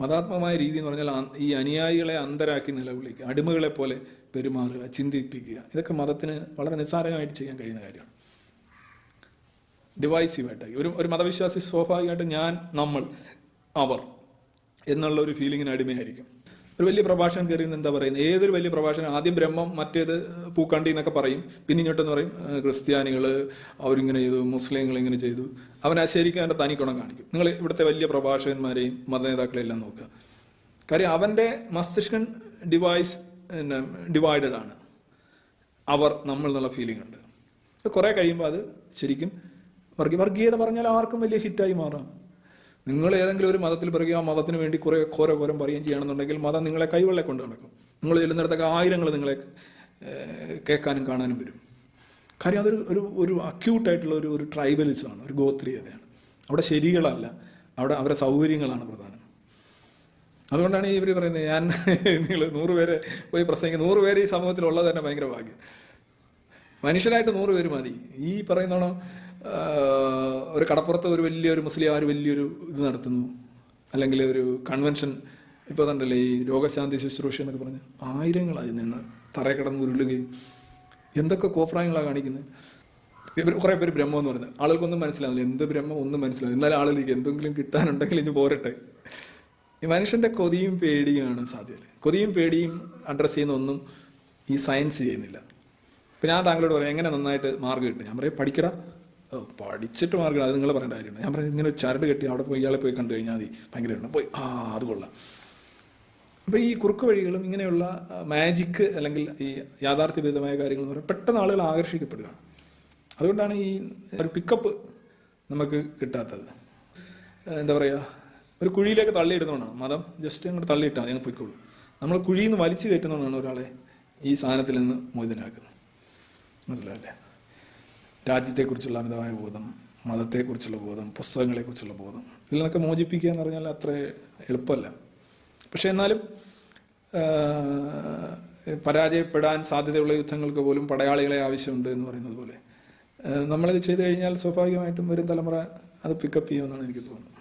മതാത്മകമായ രീതി എന്ന് പറഞ്ഞാൽ ഈ അനുയായികളെ അന്തരാക്കി നിലവിളിക്കുക അടിമകളെ പോലെ പെരുമാറുക ചിന്തിപ്പിക്കുക. ഇതൊക്കെ മതത്തിന് വളരെ നിസ്സാരമായിട്ട് ചെയ്യാൻ കഴിയുന്ന കാര്യമാണ്. ഡിവൈസീവായിട്ടായി ഒരു ഒരു മതവിശ്വാസി സ്വാഭാവികമായിട്ട് ഞാൻ നമ്മൾ അവർ എന്നുള്ള ഒരു ഫീലിങ്ങിന് അടിമയായിരിക്കും. ഒരു വലിയ പ്രഭാഷകൻ കയറി എന്താ പറയുന്നത്? ഏതൊരു വലിയ പ്രഭാഷകൻ ആദ്യം ബ്രഹ്മം മറ്റേത് പൂക്കണ്ടി എന്നൊക്കെ പറയും. പിന്നെ ഇങ്ങോട്ടെന്ന് പറയും ക്രിസ്ത്യാനികൾ അവരിങ്ങനെ ചെയ്തു മുസ്ലിങ്ങൾ ഇങ്ങനെ ചെയ്തു. അവൻ ആ ശരിക്കും അവന്റെ തനിക്കുണം കാണിക്കും. നിങ്ങൾ ഇവിടുത്തെ വലിയ പ്രഭാഷകന്മാരെയും മതനേതാക്കളെ എല്ലാം നോക്കുക. കാര്യം അവന്റെ മസ്തിഷ്കൻ ഡിവൈസ് ഡിവൈഡഡ് ആണ്. അവർ നമ്മൾ എന്നുള്ള ഫീലിംഗ് ഉണ്ട്. കുറേ കഴിയുമ്പോൾ അത് ശരിക്കും വർഗീയ വർഗീയത പറഞ്ഞാൽ ആർക്കും വലിയ ഹിറ്റായി മാറാം. നിങ്ങൾ ഏതെങ്കിലും ഒരു മതത്തിൽ പറയുക ആ മതത്തിന് വേണ്ടി കുറേ ഘോര ഘോരം പറയുകയും ചെയ്യണമെന്നുണ്ടെങ്കിൽ മതം നിങ്ങളെ കൈവെള്ളെ കൊണ്ട് നടക്കും. നിങ്ങൾ ചെല്ലുന്നിടത്തൊക്കെ ആയിരങ്ങൾ നിങ്ങളെ കേൾക്കാനും കാണാനും വരും. കാര്യം അതൊരു ഒരു ഒരു അക്യൂട്ടായിട്ടുള്ള ഒരു ഒരു ട്രൈബലിസമാണ് ഒരു ഗോത്രീയതയാണ്. അവിടെ ശരികളല്ല അവിടെ അവരെ സൗകര്യങ്ങളാണ് പ്രധാനം. അതുകൊണ്ടാണ് ഇവർ പറയുന്നത് ഞാൻ നിങ്ങൾ നൂറ് പേരെ പോയി പ്രസംഗിക്കുക നൂറ് പേര് ഈ സമൂഹത്തിലുള്ളത് തന്നെ ഭയങ്കര ഭാഗ്യം. മനുഷ്യരായിട്ട് നൂറ് പേര് മതി. ഈ പറയുന്നോണം ഒരു കടപ്പുറത്ത് ഒരു വലിയൊരു മുസ്ലിം ആര് വലിയൊരു ഇത് നടത്തുന്നു. അല്ലെങ്കിൽ ഒരു കൺവെൻഷൻ ഇപ്പോൾ കണ്ടല്ലേ ഈ രോഗശാന്തി ശുശ്രൂഷ എന്നൊക്കെ പറഞ്ഞ് ആയിരങ്ങളായി നിന്ന് തറയെ കിടന്ന് ഉരുളുകയും. എന്തൊക്കെ കോപ്രായങ്ങളാണ് കാണിക്കുന്നത് കുറേ പേര് ബ്രഹ്മം എന്ന് പറയുന്നത്. ആളുകൾക്കൊന്നും മനസ്സിലാവില്ല എന്ത് ബ്രഹ്മം ഒന്നും മനസ്സിലാവില്ല എന്നാലും ആളുകൾക്ക് എന്തെങ്കിലും കിട്ടാനുണ്ടെങ്കിൽ ഇനി പോരട്ടെ. ഈ മനുഷ്യന്റെ കൊതിയും പേടിയുമാണ് സാധ്യത. കൊതിയും പേടിയും അഡ്രസ്സ് ചെയ്യുന്ന ഒന്നും ഈ സയൻസ് ചെയ്യുന്നില്ല. ഇപ്പം ഞാൻ താങ്കളോട് പറയാം എങ്ങനെ നന്നായിട്ട് മാർഗം കിട്ടും? ഞാൻ പറയും പഠിക്കടാ. പഠിച്ചിട്ട് മാർഗം അത് നിങ്ങൾ പറയേണ്ട കാര്യമാണ് ഞാൻ പറയും ഇങ്ങനെ ചരട് കെട്ടി അവിടെ പോയി ഇയാളെ പോയി കണ്ടു കഴിഞ്ഞാൽ മതി. ഭയങ്കര. പോയി ആ അത് കൊള്ളാം. അപ്പോൾ ഈ കുറുക്ക് വഴികളും ഇങ്ങനെയുള്ള മാജിക്ക് അല്ലെങ്കിൽ ഈ യാഥാർത്ഥ്യബിതമായ കാര്യങ്ങൾ എന്ന് പറയുമ്പോൾ പെട്ടെന്ന് ആളുകൾ ആകർഷിക്കപ്പെടുകയാണ്. അതുകൊണ്ടാണ് ഈ ഒരു പിക്കപ്പ് നമുക്ക് കിട്ടാത്തത്. എന്താ പറയുക ഒരു കുഴിയിലേക്ക് തള്ളിയിടുന്നതുകൊണ്ടാണ് മതം. ജസ്റ്റ് അങ്ങോട്ട് തള്ളിയിട്ടാൽ ഞങ്ങൾ പൊയ്ക്കോളൂ. നമ്മൾ കുഴിയിൽ നിന്ന് വലിച്ചു കയറ്റുന്നതുകൊണ്ടാണ് ഒരാളെ ഈ സാധനത്തിൽ നിന്ന് മോചിതനാക്കുന്നത്. മനസ്സിലായില്ലേ? രാജ്യത്തെക്കുറിച്ചുള്ള അമിതമായ ബോധം മതത്തെക്കുറിച്ചുള്ള ബോധം പുസ്തകങ്ങളെക്കുറിച്ചുള്ള ബോധം ഇതിൽ നിന്നൊക്കെ മോചിപ്പിക്കുക എന്ന് പറഞ്ഞാൽ അത്ര എളുപ്പമല്ല. പക്ഷെ എന്നാലും പരാജയപ്പെടാൻ സാധ്യതയുള്ള യുദ്ധങ്ങൾക്ക് പോലും പടയാളികളെ ആവശ്യമുണ്ട് എന്ന് പറയുന്നത് പോലെ. നമ്മളിത് ചെയ്തു കഴിഞ്ഞാൽ സ്വാഭാവികമായിട്ടും വരും തലമുറ അത് പിക്കപ്പ് ചെയ്യുമെന്നാണ് എനിക്ക് തോന്നുന്നത്.